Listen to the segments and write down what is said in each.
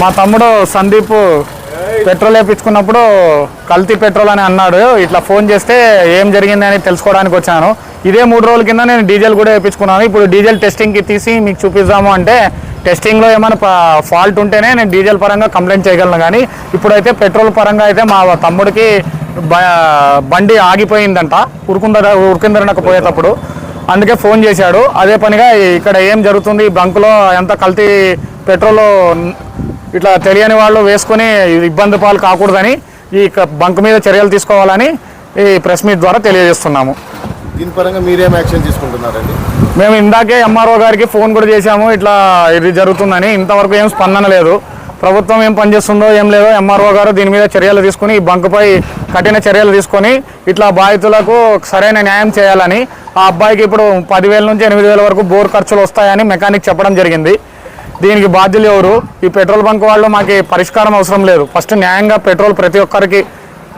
మా తమ్ముడు సందీప్ పెట్రోల్ వేయించుకున్నప్పుడు కల్తీ పెట్రోల్ అని అన్నాడు. ఇట్లా ఫోన్ చేస్తే ఏం జరిగింది అని తెలుసుకోవడానికి వచ్చాను. ఇదే మూడు రోజుల కింద నేను డీజిల్ కూడా వేయించుకున్నాను ఇప్పుడు డీజిల్ టెస్టింగ్కి తీసి మీకు చూపిద్దాము అంటే టెస్టింగ్లో ఏమైనా ఫాల్ట్ ఉంటేనే నేను డీజిల్ పరంగా కంప్లైంట్ చేయగలను కానీ ఇప్పుడైతే పెట్రోల్ పరంగా అయితే మా తమ్ముడికి బ- బండి ఆగిపోయిందంట. ఉరుకుందర ఉరుకుందరనకు పోయేటప్పుడు. అందుకే ఫోన్ చేశాడు. అదే పనిగా ఇక్కడ ఏం జరుగుతుంది? బంకులో ఎంత కల్తీ పెట్రోల్ ఇట్లా తెలియని వాళ్ళు వేసుకొని ఇబ్బంది పాలు కాకూడదని ఈ బంక్ మీద చర్యలు తీసుకోవాలని ఈ ప్రెస్ మీట్ ద్వారా తెలియజేస్తున్నాము. దీని పరంగా మీరేం యాక్షన్ తీసుకుంటున్నారండి? మేము ఇందాకే ఎంఆర్ఓ గారికి ఫోన్ కూడా చేశాము ఇట్లా ఇది జరుగుతుందని. ఇంతవరకు ఏం స్పందన లేదు. ప్రభుత్వం ఏం పనిచేస్తుందో ఏం లేదో ఎంఆర్ఓ గారు దీని మీద చర్యలు తీసుకుని ఈ బంకుపై కఠిన చర్యలు తీసుకొని ఇట్లా బాధితులకు సరైన న్యాయం చేయాలని. ఆ అబ్బాయికి ఇప్పుడు పదివేల నుంచి ఎనిమిది వేల వరకు బోర్ ఖర్చులు వస్తాయని మెకానిక్ చెప్పడం జరిగింది. దీనికి బాధ్యులు ఎవరు? ఈ పెట్రోల్ బంక్ వాళ్ళు మాకు పరిష్కారం అవసరం లేదు. ఫస్ట్ న్యాయంగా పెట్రోల్ ప్రతి ఒక్కరికి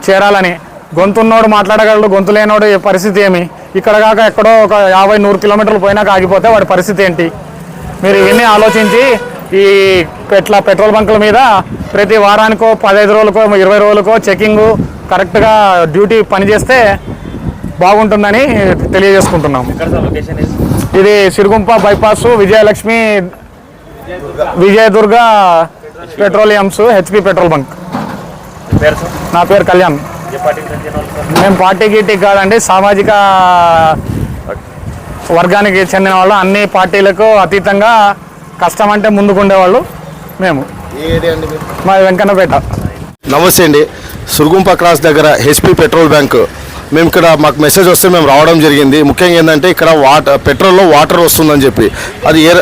చేరాలని. గొంతున్నోడు మాట్లాడగలడు గొంతు లేనోడు పరిస్థితి ఏమి? ఇక్కడ కాక ఎక్కడో ఒక యాభై నూరు కిలోమీటర్లు పోయినాక ఆగిపోతే వాడి పరిస్థితి ఏంటి? మీరు ఇవన్నీ ఆలోచించి ఈ పెట్ల పెట్రోల్ బంకుల మీద ప్రతి వారానికో పదహైదు రోజులకో ఇరవై రోజులకో చెకింగ్ కరెక్ట్గా డ్యూటీ పనిచేస్తే బాగుంటుందని తెలియజేసుకుంటున్నాము. ఇది Sirugumpa bypass Vijayalakshmi Vijayadurga. Petroleums HP petrol bunk. నా పేరు కళ్యాణ్. మేము పార్టీ గీటీ కాదండి సామాజిక వర్గానికి చెందిన వాళ్ళు. అన్ని పార్టీలకు అతీతంగా కష్టం అంటే ముందుకుండేవాళ్ళు మేము. మా వెంకన్నపేట. నమస్తే అండి. సురుగుంప క్రాస్ దగ్గర హెచ్పి పెట్రోల్ బ్యాంక్ మేము ఇక్కడ మాకు మెసేజ్ వస్తే మేము రావడం జరిగింది. ముఖ్యంగా ఏంటంటే ఇక్కడ వాటర్ పెట్రోల్లో వాటర్ వస్తుందని చెప్పి. అది ఏ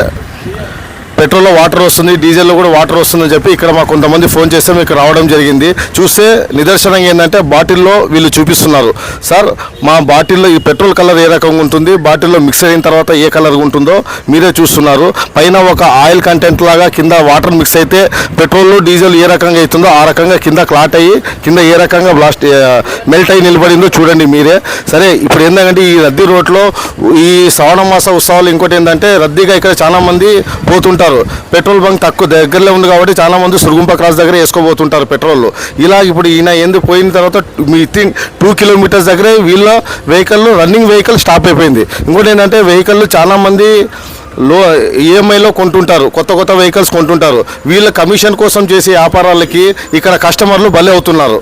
పెట్రోల్లో వాటర్ వస్తుంది డీజిల్లో కూడా వాటర్ వస్తుందని చెప్పి ఇక్కడ మాకు కొంతమంది ఫోన్ చేస్తే మీకు రావడం జరిగింది. చూస్తే నిదర్శనంగా ఏంటంటే బాటిల్లో వీళ్ళు చూపిస్తున్నారు. సార్ మా బాటిల్లో ఈ పెట్రోల్ కలర్ ఏ రకంగా ఉంటుంది? బాటిల్లో మిక్స్ అయిన తర్వాత ఏ కలర్ ఉంటుందో మీరే చూస్తున్నారు. పైన ఒక ఆయిల్ కంటెంట్ లాగా కింద వాటర్ మిక్స్ అయితే పెట్రోల్ డీజిల్ ఏ రకంగా అవుతుందో ఆ రకంగా కింద క్లాట్ అయ్యి కింద ఏ రకంగా బ్లాస్ట్ మెల్ట్ అయ్యి నిలబడిందో చూడండి మీరే. సరే ఇప్పుడు ఏంటంటే ఈ రద్దీ రోడ్లో ఈ శ్రావణ మాస ఉత్సవాలు ఇంకోటి ఏంటంటే రద్దీగా ఇక్కడ చాలా మంది పోతుంటారు పెట్రోల్ బంక్ తక్కువ దగ్గరలో ఉంది కాబట్టి చాలా మంది సురుగుంప క్రాస్ దగ్గర వేసుకోబోతుంటారు పెట్రోల్. ఇలా ఇప్పుడు ఈయన ఏంది పోయిన తర్వాత వితిన్ టూ కిలోమీటర్స్ దగ్గరే వీళ్ళ వెహికల్ రన్నింగ్ వెహికల్ స్టాప్ అయిపోయింది. ఇంకోటి ఏంటంటే వెహికల్ చాలామంది లో ఈఎంఐలో కొంటుంటారు. కొత్త కొత్త వెహికల్స్ కొంటుంటారు. వీళ్ళ కమిషన్ కోసం చేసే వ్యాపారాలకి ఇక్కడ కస్టమర్లు బలి అవుతున్నారు.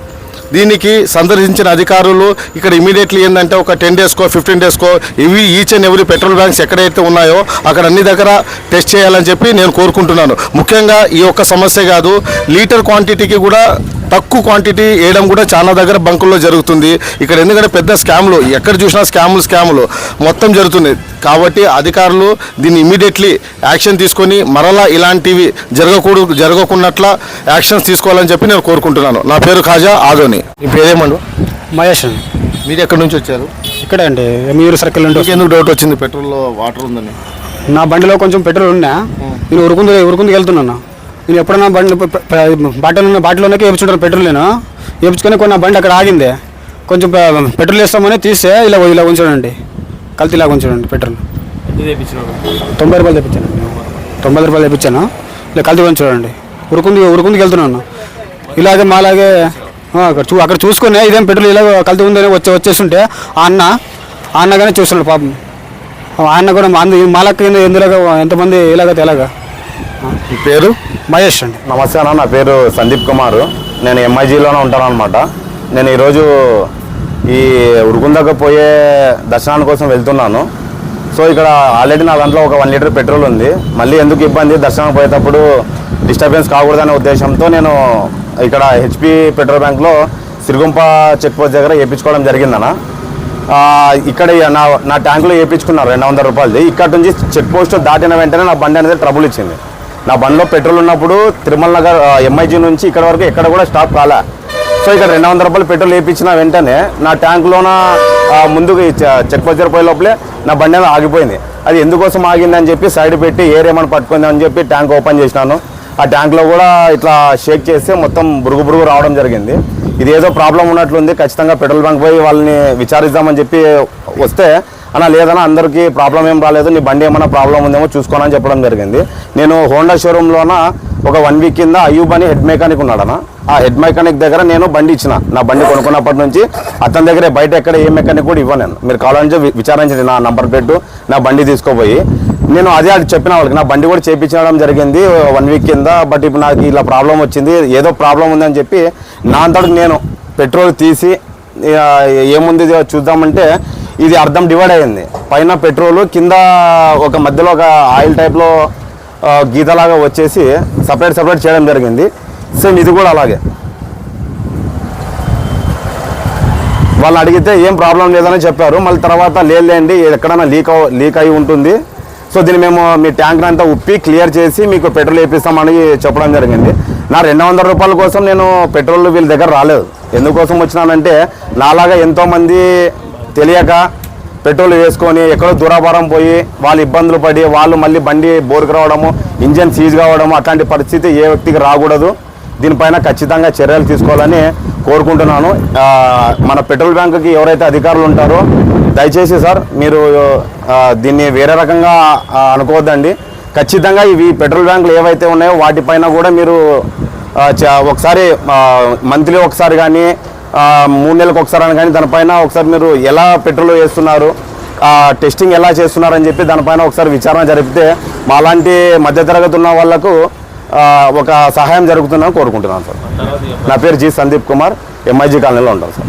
దీనికి సందర్శించిన అధికారులు ఇక్కడ ఇమీడియట్లీ ఏంటంటే ఒక టెన్ డేస్కో ఫిఫ్టీన్ డేస్కో ఇవి each and every petrol banks ఎక్కడైతే ఉన్నాయో అక్కడ అన్ని దగ్గర టెస్ట్ చేయాలని చెప్పి నేను కోరుకుంటున్నాను. ముఖ్యంగా ఈ ఒక్క సమస్య కాదు లీటర్ క్వాంటిటీకి కూడా తక్కువ క్వాంటిటీ వేయడం కూడా చాలా దగ్గర బంకుల్లో జరుగుతుంది. ఇక్కడ ఎందుకంటే పెద్ద స్కామ్లు ఎక్కడ చూసినా స్కాములు స్కాములు మొత్తం జరుగుతుంది. కాబట్టి అధికారులు దీన్ని ఇమీడియట్లీ యాక్షన్ తీసుకొని మరలా ఇలాంటివి జరగకూడదు జరగకున్నట్ల యాక్షన్స్ తీసుకోవాలని చెప్పి నేను కోరుకుంటున్నాను. నా పేరు ఖాజా ఆదోని. మీ పేరేమండు? మహేష్ అండి. మీరు ఎక్కడి నుంచి వచ్చారు? ఇక్కడే అండి ఎంయూరు సర్కిల్ నుండి ఎందుకు డౌట్ వచ్చింది? పెట్రోల్లో వాటర్ ఉందని. నా బండిలో కొంచెం పెట్రోల్ ఉన్నా నేను ఉరుకుంది ఉరుకుందుకు వెళ్తున్నాను. నేను ఎప్పుడైనా బండి బాటిల్ ఉన్న బాటిల్లోనే వేపించుంటాను పెట్రోల్ నేను. వేపించుకొని కొన్ని బండి అక్కడ ఆగింది. కొంచెం పెట్రోల్ వేస్తామని తీస్తే ఇలా ఇలా ఉంచాడండి. కల్తీ ఇలా ఉంచాడండి పెట్రోల్. తొంభై రూపాయలు తెప్పించాను. తొంభై రూపాయలు తెప్పించాను? ఇలా కల్తీ ఉంచాడండి. ఉరుకుంది ఉరుకుందుకు వెళ్తున్నాను ఇలాగే మాలాగే అక్కడ చూ అక్కడ చూసుకుని ఇదేం పెట్రోల్ ఇలా కల్తీ ఉందని వచ్చి వచ్చేస్తుంటే ఆ అన్న ఆ అన్నగానే చూస్తున్నాడు పాపం. ఆ అన్న కూడా అందు మాలకి ఎందులాగా ఎంతమంది ఇలాగ ఎలాగా. మీ పేరు? మహేష్ అండి. నమస్తే అన్న నా పేరు సందీప్ కుమార్. నేను ఎంఐజీలోనే ఉంటాను అనమాట నేను ఈరోజు ఈ ఉరుగుందకు పోయే దర్శనానికి కోసం వెళ్తున్నాను. సో ఇక్కడ ఆల్రెడీ నా దాంట్లో ఒక వన్ లీటర్ పెట్రోల్ ఉంది. మళ్ళీ ఎందుకు ఇబ్బంది దర్శనానికి పోయేటప్పుడు డిస్టర్బెన్స్ కాకూడదనే ఉద్దేశంతో నేను ఇక్కడ హెచ్పి పెట్రోల్ బ్యాంక్లో సిరుగుంప చెక్ పోస్ట్ దగ్గర వేయించుకోవడం జరిగిందన్న. ఇక్కడ నా నా ట్యాంకులో వేయించుకున్నారు రెండు వందల రూపాయలది. ఇక్కడ నుంచి చెక్ పోస్ట్ దాటిన వెంటనే నా బండి అనేది ట్రబుల్ ఇచ్చింది. నా బండిలో పెట్రోల్ ఉన్నప్పుడు తిరుమల నగర్ ఎంఐజీ నుంచి ఇక్కడ వరకు ఎక్కడ కూడా స్టాప్ కాలే. సో ఇక్కడ రెండు వందల రూపాయలు పెట్రోల్ వేయించిన వెంటనే నా ట్యాంక్లోన ముందుకు చెక్ పోస్ట్ పోయే లోపలే నా బండి అనేది ఆగిపోయింది. అది ఎందుకోసం ఆగింది అని చెప్పి సైడ్ పెట్టి ఏరేమని పట్టుకుంది అని చెప్పి ట్యాంక్ ఓపెన్ చేసినాను. ఆ ట్యాంక్లో కూడా ఇట్లా షేక్ చేస్తే మొత్తం బురుగు బురుగు రావడం జరిగింది. ఇది ఏదో ప్రాబ్లం ఉన్నట్లుంది. ఖచ్చితంగా పెట్రోల్ బంక్ పోయి వాళ్ళని విచారిద్దామని చెప్పి వస్తే అన్న లేదన్నా అందరికీ ప్రాబ్లం ఏం రాలేదు. నీ బండి ఏమైనా ప్రాబ్లం ఉందేమో చూసుకోనని చెప్పడం జరిగింది. నేను హోండా షోరూంలోన ఒక వన్ వీక్ కింద అయ్యూబ్ అని హెడ్ మెకానిక్ ఉన్నాడన్న ఆ హెడ్ మెకానిక్ దగ్గర నేను బండి ఇచ్చిన. నా బండి కొనుక్కున్నప్పటి నుంచి అతని దగ్గరే బయట ఎక్కడ ఏ మెకానిక్ కూడా ఇవ్వను నేను. మీరు కావాలంటే విచారించండి నా నంబర్ పెట్టు నా బండి తీసుకోపోయి. నేను అదే అది చెప్పిన వాళ్ళకి నా బండి కూడా చేపించడం జరిగింది వన్ వీక్ కింద బట్ ఇప్పుడు నాకు ఇలా ప్రాబ్లం వచ్చింది. ఏదో ప్రాబ్లం ఉందని చెప్పి నా అంతటికి నేను పెట్రోల్ తీసి ఏముంది ఇది చూద్దామంటే ఇది అర్థం డివైడ్ అయ్యింది పైన పెట్రోల్ కింద ఒక మధ్యలో ఒక ఆయిల్ టైప్లో గీతలాగా వచ్చేసి సపరేట్ సపరేట్ చేయడం జరిగింది. సేమ్ ఇది కూడా అలాగే. వాళ్ళు అడిగితే ఏం ప్రాబ్లం లేదని చెప్పారు. మళ్ళీ తర్వాత లేదండి ఎక్కడైనా లీక్ లీక్ అయి ఉంటుంది. సో దీన్ని మేము మీ ట్యాంక్ అంతా ఉప్పి క్లియర్ చేసి మీకు పెట్రోల్ వేపిస్తామని చెప్పడం జరిగింది. నా రెండు వందల రూపాయల కోసం నేను పెట్రోల్ వీళ్ళ దగ్గర రాలేదు. ఎందుకోసం వచ్చినానంటే నాలాగా ఎంతోమంది తెలియక పెట్రోల్ వేసుకొని ఎక్కడో దూరాభారం పోయి వాళ్ళు ఇబ్బందులు పడి వాళ్ళు మళ్ళీ బండి బోరుకు రావడము ఇంజన్ సీజ్ కావడము అట్లాంటి పరిస్థితి ఏ వ్యక్తికి రాకూడదు. దీనిపైన ఖచ్చితంగా చర్యలు తీసుకోవాలని కోరుకుంటున్నాను. మన పెట్రోల్ బ్యాంకుకి ఎవరైతే అధికారులు ఉంటారో దయచేసి సార్ మీరు దీన్ని వేరే రకంగా అనుకోవద్దండి. ఖచ్చితంగా ఇవి పెట్రోల్ బ్యాంకులు ఏవైతే ఉన్నాయో వాటిపైన కూడా మీరు చ- ఒకసారి మంత్లీ ఒకసారి కానీ మూడు నెలలకు ఒకసారి అని కానీ దానిపైన ఒకసారి మీరు ఎలా పెట్రోల్ వేస్తున్నారు టెస్టింగ్ ఎలా చేస్తున్నారని చెప్పి దానిపైన ఒకసారి విచారణ జరిపితే మాలాంటి మధ్యతరగతి ఉన్న వాళ్ళకు ఒక సహాయం జరుగుతుందని కోరుకుంటున్నాను సార్. నా పేరు జి సందీప్ కుమార్ ఎంఐజీ కాలనీలో ఉంటాను సార్.